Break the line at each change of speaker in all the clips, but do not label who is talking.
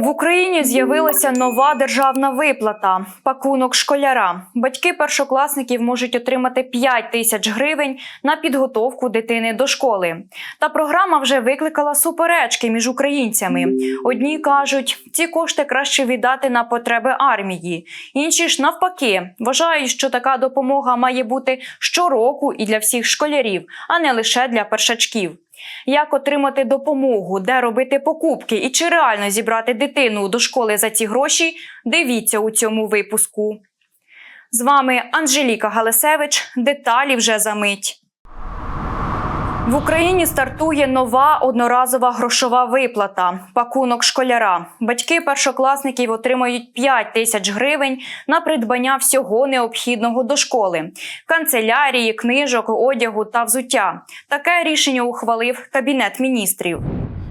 В Україні з'явилася нова державна виплата пакунок школяра. Батьки першокласників можуть отримати 5 тисяч гривень на підготовку дитини до школи. Та програма вже викликала суперечки між українцями. Одні кажуть, ці кошти краще віддати на потреби армії. Інші ж навпаки вважають, що така допомога має бути щороку і для всіх школярів, а не лише для першачків. Як отримати допомогу, де робити покупки і чи реально зібрати дитину до школи за ці гроші? Дивіться у цьому випуску. З вами Анжеліка Галисевич. Деталі вже за мить. В Україні стартує нова одноразова грошова виплата пакунок школяра. Батьки першокласників отримають 5 тисяч гривень на придбання всього необхідного до школи: канцелярії, книжок, одягу та взуття. Таке рішення ухвалив Кабінет міністрів.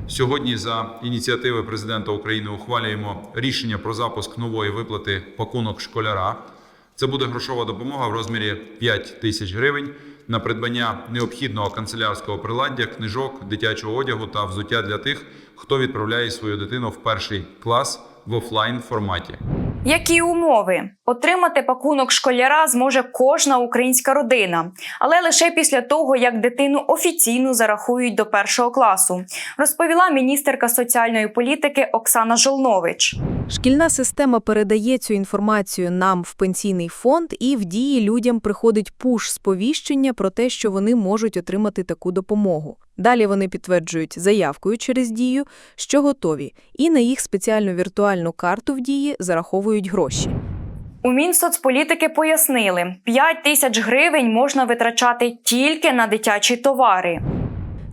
Сьогодні за ініціативи президента України ухвалюємо рішення про запуск нової виплати пакунок школяра. Це буде грошова допомога в розмірі 5 тисяч гривень на придбання необхідного канцелярського приладдя, книжок, дитячого одягу та взуття для тих, хто відправляє свою дитину в перший клас в офлайн форматі.
Які умови? Отримати пакунок школяра зможе кожна українська родина, але лише після того, як дитину офіційно зарахують до першого класу, розповіла міністерка соціальної політики Оксана Жолнович.
Шкільна система передає цю інформацію нам в пенсійний фонд, і в дії людям приходить пуш-сповіщення про те, що вони можуть отримати таку допомогу. Далі вони підтверджують заявкою через дію, що готові, і на їх спеціальну віртуальну карту в дії зараховують гроші.
У Мінсоцполітики пояснили, 5 тисяч гривень можна витрачати тільки на дитячі товари.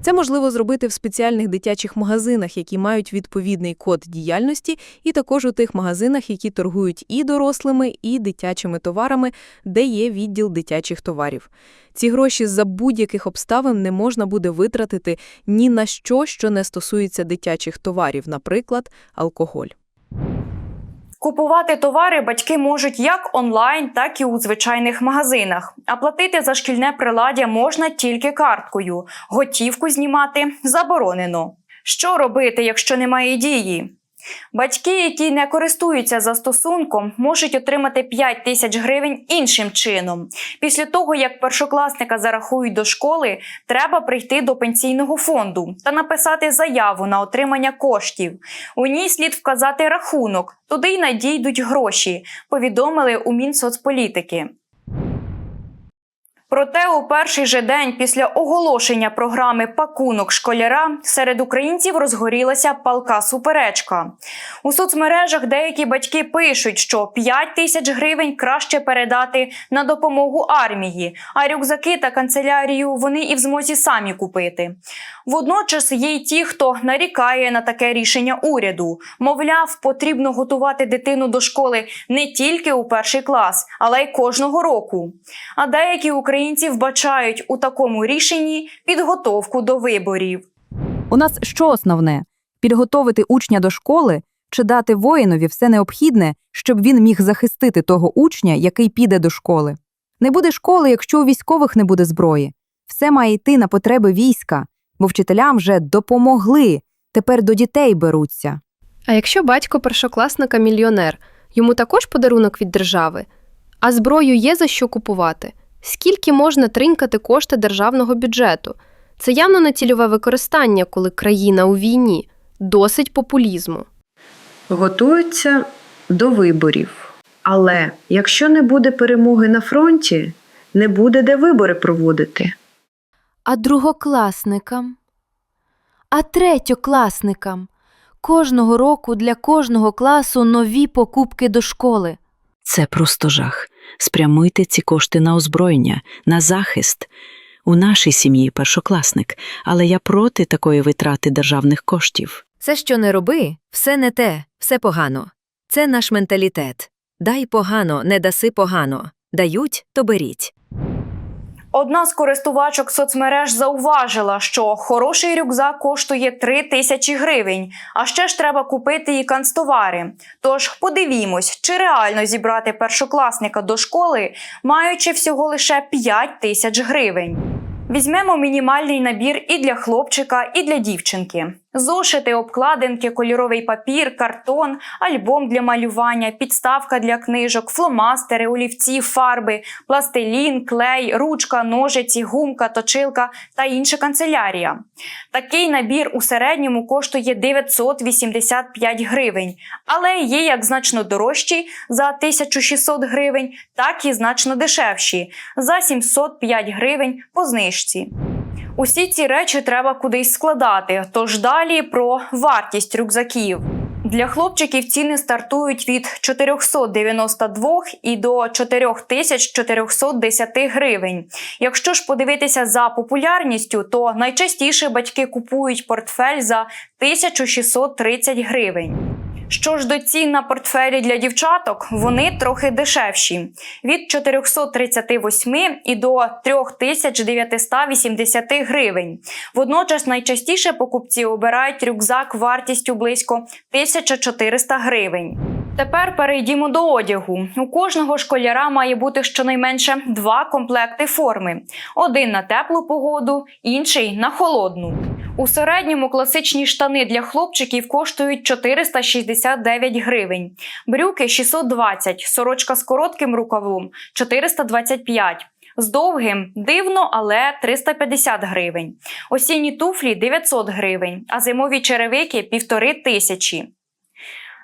Це можливо зробити в спеціальних дитячих магазинах, які мають відповідний код діяльності, і також у тих магазинах, які торгують і дорослими, і дитячими товарами, де є відділ дитячих товарів. Ці гроші за будь-яких обставин не можна буде витратити ні на що, що не стосується дитячих товарів, наприклад, алкоголь.
Купувати товари батьки можуть як онлайн, так і у звичайних магазинах. А платити за шкільне приладдя можна тільки карткою. Готівку знімати заборонено. Що робити, якщо немає дії? Батьки, які не користуються застосунком, можуть отримати 5 тисяч гривень іншим чином. Після того, як першокласника зарахують до школи, треба прийти до пенсійного фонду та написати заяву на отримання коштів. У ній слід вказати рахунок, туди й надійдуть гроші, повідомили у Мінсоцполітики. Проте у перший же день після оголошення програми Пакунок школяра серед українців розгорілася палка суперечка. У соцмережах деякі батьки пишуть, що 5 тисяч гривень краще передати на допомогу армії, а рюкзаки та канцелярію вони і в змозі самі купити. Водночас є й ті, хто нарікає на таке рішення уряду. Мовляв, потрібно готувати дитину до школи не тільки у перший клас, але й кожного року. А деякі українці вбачають у такому рішенні підготовку до виборів.
У нас що основне? Підготовити учня до школи чи дати воїнові все необхідне, щоб він міг захистити того учня, який піде до школи. Не буде школи, якщо у військових не буде зброї. Все має йти на потреби війська, бо вчителям вже допомогли, тепер до дітей беруться.
А якщо батько першокласника мільйонер, йому також подарунок від держави? А зброю є за що купувати? Скільки можна тринькати кошти державного бюджету? Це явно не цільове використання, коли країна у війні. Досить популізму.
готуються до виборів. Але якщо не буде перемоги на фронті, не буде де вибори проводити.
а другокласникам, а третьокласникам. Кожного року для кожного класу нові покупки до школи.
Це просто жах. Спрямуйте ці кошти на озброєння, на захист. У нашій сім'ї першокласник, але я проти такої витрати державних коштів.
Це що не роби, все не те, все погано. Це наш менталітет. Дай погано, не даси погано. Дають, то беріть.
Одна з користувачок соцмереж зауважила, що хороший рюкзак коштує 3 тисячі гривень, а ще ж треба купити і канцтовари. Тож подивімось, чи реально зібрати першокласника до школи, маючи всього лише 5 тисяч гривень. Візьмемо мінімальний набір і для хлопчика, і для дівчинки. Зошити, обкладинки, кольоровий папір, картон, альбом для малювання, підставка для книжок, фломастери, олівці, фарби, пластилін, клей, ручка, ножиці, гумка, точилка та інша канцелярія. Такий набір у середньому коштує 985 гривень, але є як значно дорожчі за 1600 гривень, так і значно дешевші за 705 гривень по знижці. Усі ці речі треба кудись складати. Тож далі про вартість рюкзаків. Для хлопчиків ціни стартують від 492 і до 4410 гривень. Якщо ж подивитися за популярністю, то найчастіше батьки купують портфель за 1630 гривень. Що ж до цін на портфелі для дівчаток, вони трохи дешевші від 438 і до 3980 гривень. Водночас найчастіше покупці обирають рюкзак вартістю близько 1400 гривень. Тепер перейдімо до одягу. У кожного школяра має бути щонайменше два комплекти форми: один на теплу погоду, інший на холодну. У середньому класичні штани для хлопчиків коштують 469 гривень, брюки 620, сорочка з коротким рукавом 425. З довгим дивно, але 350 гривень. Осінні туфлі 900 гривень, а зимові черевики півтори тисячі.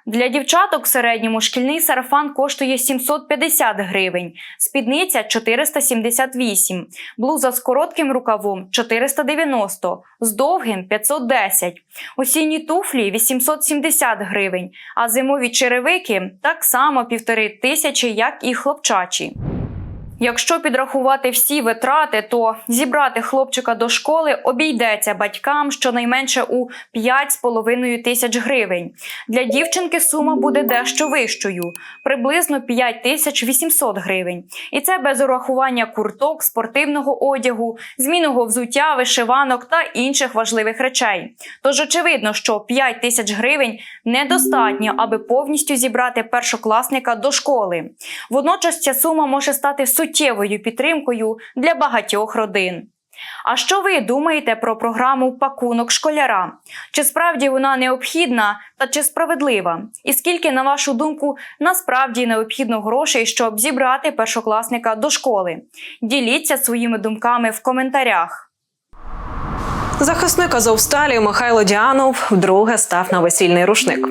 Для дівчаток в середньому шкільний сарафан коштує 750 гривень, спідниця 478, блуза з коротким рукавом 490, з довгим 510, осінні туфлі 870 гривень, а зимові черевики так само півтори тисячі, як і хлопчачі. Якщо підрахувати всі витрати, то зібрати хлопчика до школи обійдеться батькам щонайменше у 5,5 тисяч гривень. Для дівчинки сума буде дещо вищою приблизно 5 тисяч 800 гривень. І це без урахування курток, спортивного одягу, змінного взуття, вишиванок та інших важливих речей. Тож очевидно, що 5 тисяч гривень недостатньо, аби повністю зібрати першокласника до школи. Водночас ця сума може стати суттєвою підтримкою для багатьох родин. А що ви думаєте про програму пакунок школяра? Чи справді вона необхідна та чи справедлива? І скільки, на вашу думку, насправді необхідно грошей, щоб зібрати першокласника до школи? Діліться своїми думками в коментарях.
Захисник Азовсталі Михайло Діанов вдруге став на весільний рушник.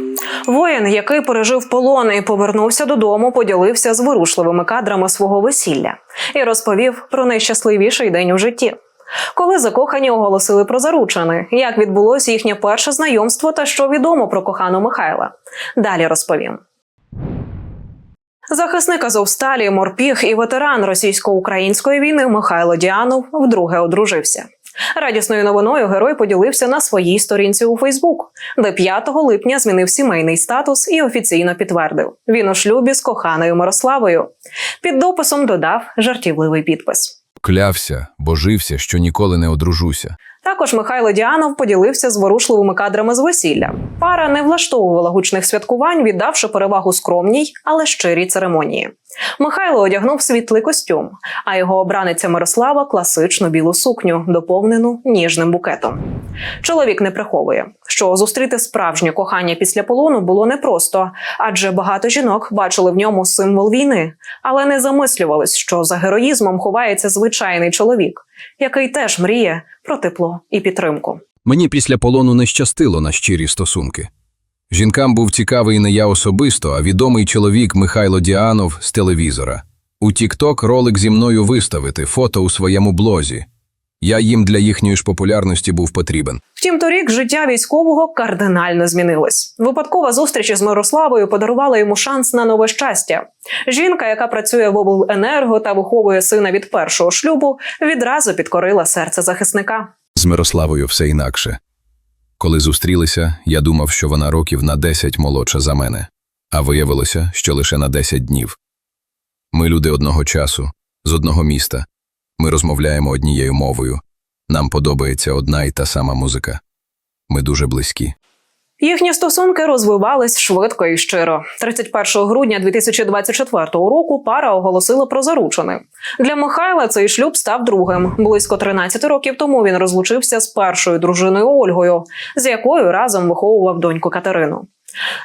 Воїн, який пережив полон і повернувся додому, поділився з вирушливими кадрами свого весілля і розповів про найщасливіший день у житті. Коли закохані оголосили про заручини, як відбулося їхнє перше знайомство та що відомо про кохану Михайла. Далі розповім. Захисник Азовсталі, морпіг і ветеран російсько-української війни Михайло Діанов вдруге одружився. Радісною новиною герой поділився на своїй сторінці у Фейсбук, де 5 липня змінив сімейний статус і офіційно підтвердив: він у шлюбі з коханою Мирославою. Під дописом додав жартівливий підпис.
Клявся, божився, що ніколи не одружуся.
Також Михайло Діанов поділився зворушливими кадрами з весілля. Пара не влаштовувала гучних святкувань, віддавши перевагу скромній, але щирій церемонії. Михайло одягнув світлий костюм, а його обраниця Мирослава класичну білу сукню, доповнену ніжним букетом. Чоловік не приховує, що зустріти справжнє кохання після полону було непросто, адже багато жінок бачили в ньому символ війни, але не замислювались, що за героїзмом ховається звичайний чоловік, який теж мріє про тепло і підтримку.
Мені після полону не щастило на щирі стосунки. Жінкам був цікавий не я особисто, а відомий чоловік Михайло Діанов з телевізора. У Тік-Ток ролик зі мною виставити, фото у своєму блозі. Я їм для їхньої ж популярності був потрібен.
Втім, торік життя військового кардинально змінилось. Випадкова зустріч із Мирославою подарувала йому шанс на нове щастя. Жінка, яка працює в обленерго та виховує сина від першого шлюбу, відразу підкорила серце захисника.
З Мирославою все інакше. Коли зустрілися, я думав, що вона років на 10 молодша за мене, а виявилося, що лише на 10 днів. Ми люди одного часу, з одного міста. Ми розмовляємо однією мовою. Нам подобається одна і та сама музика. Ми дуже близькі.
Їхні стосунки розвивались швидко і щиро. 31 грудня 2024 року пара оголосила про заручини. Для Михайла цей шлюб став другим. Близько 13 років тому він розлучився з першою дружиною Ольгою, з якою разом виховував доньку Катерину.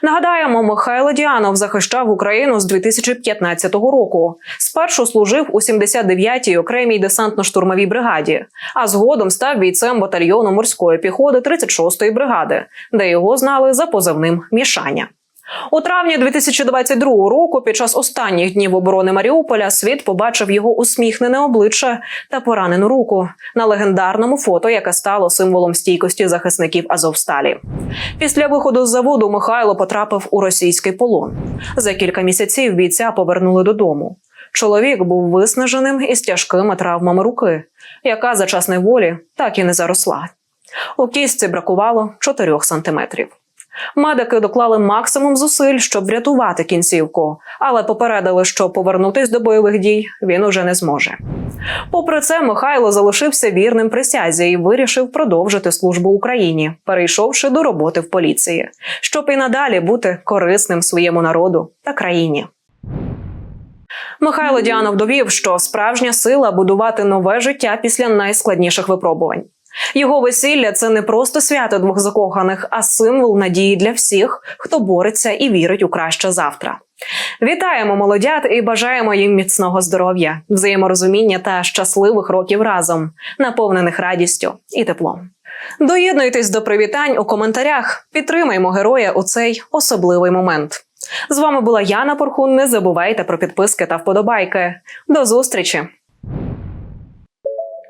Нагадаємо, Михайло Діанов захищав Україну з 2015 року. Спершу служив у 79-й окремій десантно-штурмовій бригаді, а згодом став бійцем батальйону морської піхоти 36-ї бригади, де його знали за позивним Мішаня. У травні 2022 року, під час останніх днів оборони Маріуполя, світ побачив його усміхнене обличчя та поранену руку на легендарному фото, яке стало символом стійкості захисників Азовсталі. Після виходу з заводу Михайло потрапив у російський полон. За кілька місяців бійця повернули додому. Чоловік був виснаженим із тяжкими травмами руки, яка за час неволі так і не заросла. У кістці бракувало 4 сантиметрів. Медики доклали максимум зусиль, щоб врятувати кінцівку, але попередили, що повернутись до бойових дій він уже не зможе. Попри це, Михайло залишився вірним присязі і вирішив продовжити службу Україні, перейшовши до роботи в поліції, щоб і надалі бути корисним своєму народу та країні. Михайло Діанов довів, що справжня сила будувати нове життя після найскладніших випробувань. Його весілля це не просто свято двох закоханих, а символ надії для всіх, хто бореться і вірить у краще завтра. Вітаємо молодят і бажаємо їм міцного здоров'я, взаєморозуміння та щасливих років разом, наповнених радістю і теплом. Доєднуйтесь до привітань у коментарях. Підтримаймо героя у цей особливий момент. З вами була Яна Порхун. Не забувайте про підписки та вподобайки. До зустрічі!